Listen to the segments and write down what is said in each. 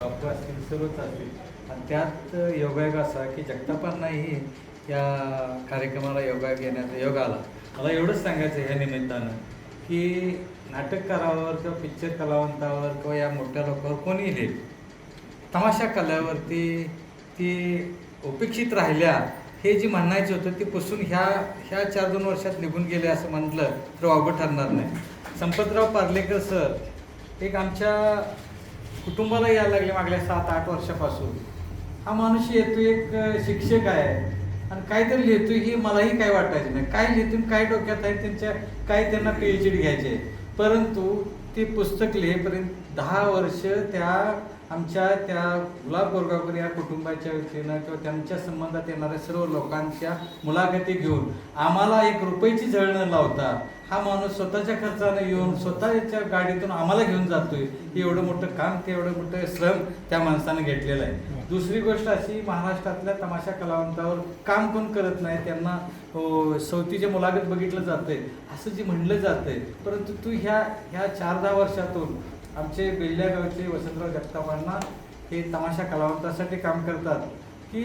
Doctor असतील सर्वच असतील आणि त्यात योगायोग असा की जगतापांनाही या कार्यक्रमाला योगायोग घेण्याचा योग आला. मला एवढंच सांगायचं ह्या निमित्तानं की नाटककारावर किंवा पिक्चर कलावंतावर किंवा या मोठ्या लोकांवर कोणी लिहिल तमाशा कलावरती ती उपेक्षित राहिल्या हे जी म्हणायचं होतं ते पुसून ह्या ह्या चार दोन वर्षात निघून गेले असं म्हटलं तर वावगं ठरणार नाही. संपतराव पार्लेकर सर एक आमच्या कुटुंबाला यायला लागले मागल्या सात आठ वर्षापासून. हा माणूस येतो एक शिक्षक आहे. आणि काहीतरी लिहितो ही मलाही काय वाटायचं नाही. काय लिहितून काय डोक्यात आहे त्यांच्या काय त्यांना पी एच डी घ्यायचे परंतु ते पुस्तक लिहेपर्यंत दहा वर्ष त्या आमच्या त्या गुलाब बोरगावकर या कुटुंबाच्या वतीनं किंवा त्यांच्या संबंधात येणाऱ्या सर्व लोकांच्या मुलाखती घेऊन आम्हाला एक रुपयाची झळ न लावता हा माणूस स्वतःच्या खर्चाने येऊन स्वतःच्या गाडीतून आम्हाला घेऊन जातोय. हे एवढं मोठं काम ते एवढं मोठं श्रम त्या माणसानं घेतलेलं आहे. दुसरी गोष्ट अशी महाराष्ट्रातल्या तमाशा कलावंतावर काम कोण करत नाही त्यांना हो, सवतीचे मुलाखत बघितलं जातंय. असं जे म्हणलं जातंय परंतु तू ह्या ह्या चार दहा वर्षातून आमचे बेल्ल्या गावचे वसंतराव जगतापांना हे तमाशा कलावंतासाठी काम करतात. की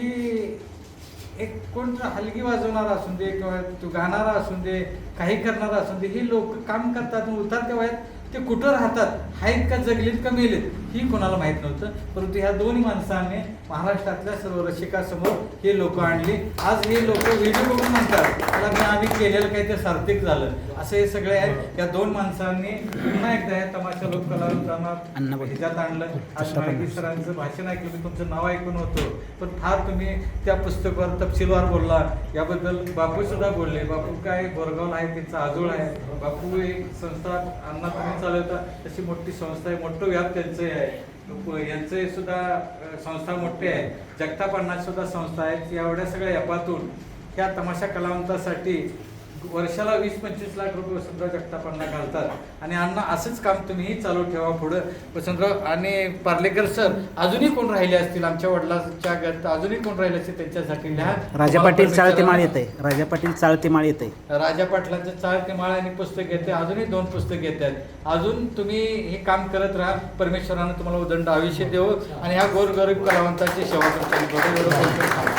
एक कोण हलगी वाजवणारा असून दे किंवा तो गाणारा असून दे काही करणारा असून दे हे लोक काम करतात आणि उतरत्या वयात ते कुठं राहतात? आहेत का जगलीत का मेलेत? ही कोणाला माहीत नव्हतं. परंतु ह्या दोन्ही माणसांनी महाराष्ट्रातल्या सर्व रसिकासमोर हे लोक आणली. आज हे लोक व्हिडिओ बघून म्हणतात. मला मी आम्ही केलेलं काही ते सार्थक झालं. असं हे सगळे आहेत. या दोन माणसांनी पुन्हा एकदा या तमाशा लोक कलावंतांना अण्णा बोल. ह्याच्यात आणलं. आज माहिती सरांचं भाषण ऐकलं मी तुमचं नाव ऐकून होतो. पण फार तुम्ही त्या पुस्तकावर तपशीलवार बोलला. याबद्दल बापू सुद्धा बोलले. बापू काय बोरगावला आहे त्यांचा आजोळ आहे. बापू एक संस्था अण्णा तुम्ही चालवता तशी मोठी संस्था आहे. मोठं व्याप त्यांचं आहे. यांचे सुद्धा संस्था मोठी आहे. जगताप अण्णा सुद्धा संस्था आहेत एवढ्या सगळ्या यापातून ह्या तमाशा कलावंतासाठी वर्षाला वीस पंचवीस लाख रुपये वसंतराव जगतापांना घालतात. आणि अण्णा असंच काम तुम्हीही चालू ठेवा पुढं. वसंतराव आणि पार्लेकर सर अजूनही कोण राहिले असतील? आमच्या वडिलांच्या गत अजूनही कोण राहिले असतील त्यांच्यासाठी? लिहा राजा पाटील चाळते माळ येत आहे राजा पाटील चाळते माळ येत आहे राजा पाटलांचं चार ते माळ आणि पुस्तक येते अजूनही दोन पुस्तक येत आहेत अजून तुम्ही हे काम करत राहा. परमेश्वरानं तुम्हाला उदंड आयुष्य देव. आणि ह्या गोरगरीब कलावंताची सेवा करताना